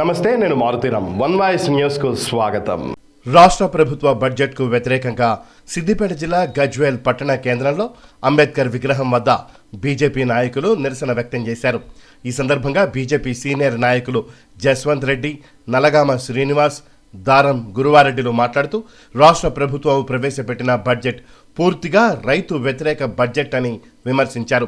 నమస్తే నేను Maruthi Ram one voice న్యూస్కు స్వాగతం. రాష్ట్ర ప్రభుత్వ బడ్జెట్కు వ్యతిరేకంగా సిద్దిపేట జిల్లా గజ్వేల్ పట్టణ కేంద్రంలో అంబేద్కర్ విగ్రహం వద్ద బీజేపీ నాయకులు నిరసన వ్యక్తం చేశారు. ఈ సందర్భంగా బీజేపీ సీనియర్ నాయకులు జస్వంత్ రెడ్డి నలగామ శ్రీనివాస్ దారం గురువారెడ్డిలు మాట్లాడుతూ రాష్ట్ర ప్రభుత్వం ప్రవేశపెట్టిన బడ్జెట్ పూర్తిగా రైతు వ్యతిరేక బడ్జెట్ అని విమర్శించారు.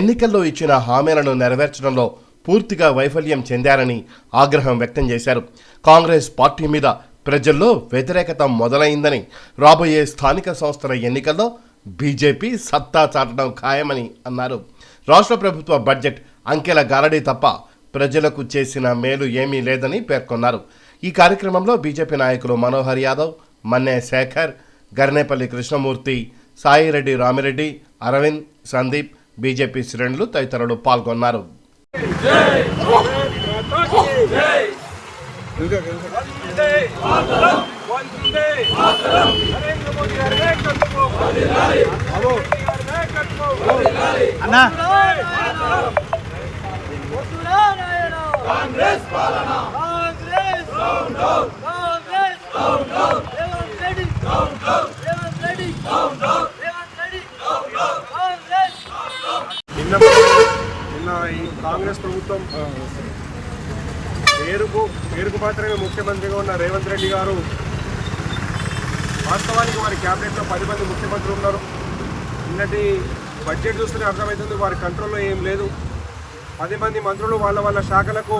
ఎన్నికల్లో ఇచ్చిన హామీలను నెరవేర్చడంలో పూర్తిగా వైఫల్యం చెందారని ఆగ్రహం వ్యక్తం చేశారు. కాంగ్రెస్ పార్టీ మీద ప్రజల్లో వ్యతిరేకత మొదలైందని రాబోయే స్థానిక సంస్థల ఎన్నికల్లో బీజేపీ సత్తా చాటడం ఖాయమని అన్నారు. రాష్ట్ర ప్రభుత్వ బడ్జెట్ అంకెల గారడీ తప్ప ప్రజలకు చేసిన మేలు ఏమీ లేదని పేర్కొన్నారు. ఈ కార్యక్రమంలో బీజేపీ నాయకులు మనోహర్ యాదవ్ మన్నే శేఖర్ గర్నేపల్లి కృష్ణమూర్తి సాయిరెడ్డి రామిరెడ్డి అరవింద్ సందీప్ బీజేపీ శ్రేణులు తదితరులు పాల్గొన్నారు. అన్నా. కాంగ్రెస్ పాలన Congress down down Congress down down Revanth Reddy down down Revanth Reddy down down Revanth Reddy down down Congress నిన్న నిన్న ఈ కాంగ్రెస్ ప్రభుత్వం పేరుకు పేరుకు మాత్రమే ముఖ్యమంత్రిగా ఉన్న రేవంత్ రెడ్డి గారు వాస్తవానికి వారి క్యాబినెట్లో పది మంది ముఖ్యమంత్రులు ఉన్నారు. నిన్నటి బడ్జెట్ చూస్తేనే అర్థమవుతుంది వారి కంట్రోల్లో ఏం లేదు. పది మంది మంత్రులు వాళ్ళ వాళ్ళ శాఖలకు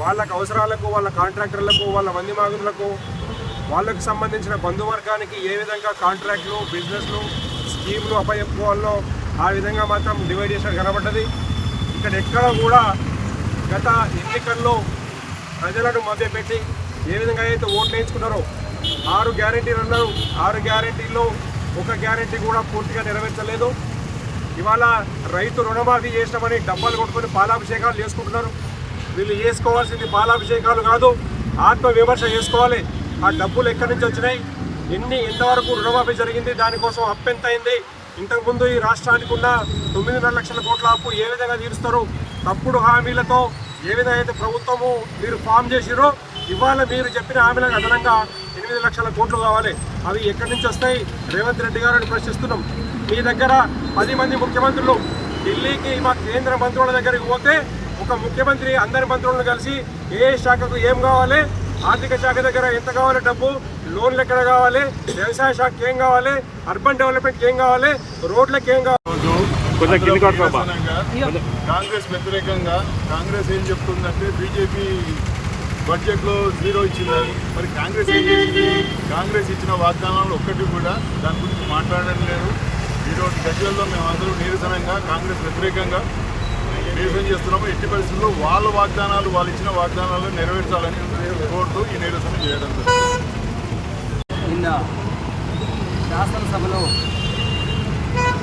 వాళ్ళకు అవసరాలకు వాళ్ళ కాంట్రాక్టర్లకు వాళ్ళ మంది మాగులకు వాళ్ళకు సంబంధించిన బంధువర్గానికి ఏ విధంగా కాంట్రాక్ట్లు బిజినెస్లు స్కీములు అప్పచెప్పుకోవాలో ఆ విధంగా మాత్రం డివైడ్ చేసినట్టు కనబడ్డది. ఇక్కడ ఎక్కడ కూడా గత ఎన్నికల్లో ప్రజలను మభ్యపెట్టి ఏ విధంగా అయితే ఓట్లు వేయించుకున్నారో ఆరు గ్యారెంటీలు అన్నారు. ఆరు గ్యారెంటీల్లో ఒక గ్యారెంటీ కూడా పూర్తిగా నెరవేర్చలేదు. ఇవాళ రైతు రుణమాఫీ చేసినామని డబ్బాలు కొట్టుకొని పాలాభిషేకాలు చేసుకుంటున్నారు. వీళ్ళు చేసుకోవాల్సింది పాలాభిషేకాలు కాదు ఆత్మవిమర్శ చేసుకోవాలి. ఆ డబ్బులు ఎక్కడి నుంచి వచ్చినాయి? ఎన్ని ఎంతవరకు రుణమాఫీ జరిగింది? దానికోసం అప్పెంత అయింది? ఇంతకుముందు ఈ రాష్ట్రానికి ఉన్న తొమ్మిదిన్నర లక్షల కోట్ల అప్పు ఏ విధంగా తీరుస్తారు తప్పుడు హామీలతో ఏ విధంగా అయితే ప్రభుత్వము మీరు ఫామ్ చేసిరో ఇవాళ మీరు చెప్పిన హామీలకు అదనంగా ఎనిమిది లక్షల కోట్లు కావాలి. అవి ఎక్కడి నుంచి వస్తాయి? రేవంత్ రెడ్డి గారిని ప్రశ్నిస్తున్నాం. మీ దగ్గర పది మంది ముఖ్యమంత్రులు ఢిల్లీకి మా కేంద్ర మంత్రుల దగ్గరికి పోతే ఒక ముఖ్యమంత్రి అందరి మంత్రులను కలిసి ఏ శాఖకు ఏం కావాలి? ఆర్థిక శాఖ దగ్గర ఎంత కావాలి డబ్బు? లోన్లు ఎక్కడ కావాలి? వ్యవసాయ శాఖకి ఏం కావాలి? అర్బన్ డెవలప్మెంట్కి ఏం కావాలి? రోడ్లకి ఏం కావాలి? కాంగ్రెస్ వ్యతిరేకంగా కాంగ్రెస్ ఏం చెప్తుందంటే బీజేపీ బడ్జెట్లో జీరో ఇచ్చిందని. మరి కాంగ్రెస్ ఏం చేసింది? కాంగ్రెస్ ఇచ్చిన వాగ్దానాలు ఒక్కటి కూడా దాని గురించి మాట్లాడడం లేదు ఈరోజు గజ్వల్లో మేమందరూ నిరసనంగా కాంగ్రెస్ వ్యతిరేకంగా నిరసన చేస్తున్నాము. ఎట్టి పరిస్థితుల్లో వాళ్ళ వాగ్దానాలు వాళ్ళు ఇచ్చిన వాగ్దానాలు నెరవేర్చాలని కోరుతూ ఈ నిరసన చేయడం నిన్న శాసనసభలో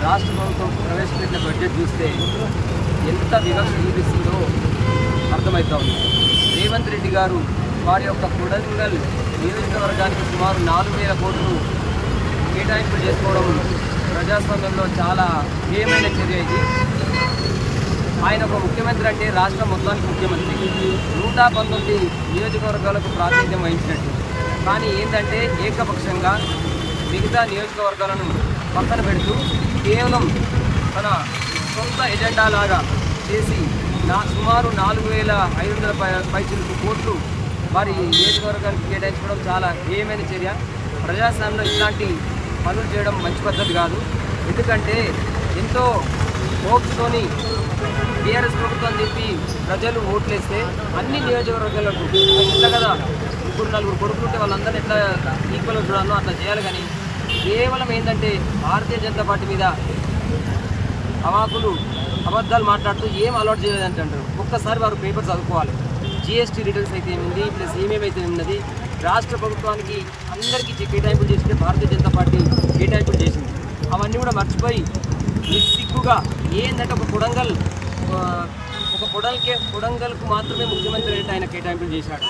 రాష్ట్ర ప్రభుత్వం ప్రవేశపెట్టిన బడ్జెట్ చూస్తే ఎంత వివక్ష చూపిస్తుందో అర్థమవుతా ఉంది. రేవంత్ రెడ్డి గారు వారి యొక్క కొడంగల్ నియోజకవర్గానికి సుమారు నాలుగు వేల కోట్లు కేటాయింపు చేసుకోవడం ప్రజాస్వామ్యంలో చాలా హేయమైన చర్య ఇది. ఆయన ఒక ముఖ్యమంత్రి అంటే రాష్ట్రం మొత్తానికి ముఖ్యమంత్రి. నూట పంతొమ్మిది నియోజకవర్గాలకు ప్రాతినిధ్యం వహించినట్టు. కానీ ఏంటంటే ఏకపక్షంగా మిగతా నియోజకవర్గాలను పక్కన పెడుతూ కేవలం తన సొంత ఎజెండా లాగా చేసి నా సుమారు నాలుగు వేల ఐదు వందల పై కోట్లు వారి నియోజకవర్గానికి కేటాయించుకోవడం చాలా హేయమైన చర్య. ప్రజాస్వామ్యంలో ఇలాంటి పనులు చేయడం మంచి పద్ధతి కాదు. ఎందుకంటే ఎంతో హోప్స్తోని టీఆర్ఎస్ ప్రభుత్వం చెప్పి ప్రజలు ఓట్లేస్తే అన్ని నియోజకవర్గాలకు ఇట్లా కదా ఇప్పుడు నలుగురు కొడుకుంటే వాళ్ళందరినీ ఎట్లా ఈక్వల్ చూడాలో అట్లా చేయాలి కానీ కేవలం ఏంటంటే భారతీయ జనతా పార్టీ మీద అవాకులు అబద్ధాలు మాట్లాడుతూ ఏం అలవాటు చేయలేదంటే అంటారు. ఒక్కసారి వారు పేపర్ చదువుకోవాలి. జిఎస్టీ రిటర్న్స్ అయితే ఏమింది? ప్లస్ ఏమేమైతే ఉన్నది రాష్ట్ర ప్రభుత్వానికి అందరికీ కేటాయింపులు చేసింటే భారతీయ జనతా పార్టీ కేటాయింపులు చేసింది. అవన్నీ కూడా మర్చిపోయి సిగ్గుగా ఏంటంటే ఒక కొడంగల్ ఒక కొడంగల్కే కొడంగల్కు మాత్రమే ముఖ్యమంత్రి రేట్ ఆయన కేటాయింపులు చేశాడు.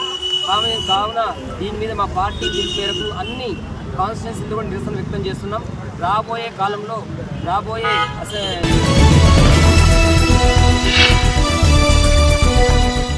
కావున కావున దీని మీద మా పార్టీ పిలుపు మేరకు అన్ని కాన్స్టిట్యున్సీలు కూడా నిరసన వ్యక్తం చేస్తున్నాం. రాబోయే కాలంలో రాబోయే అసే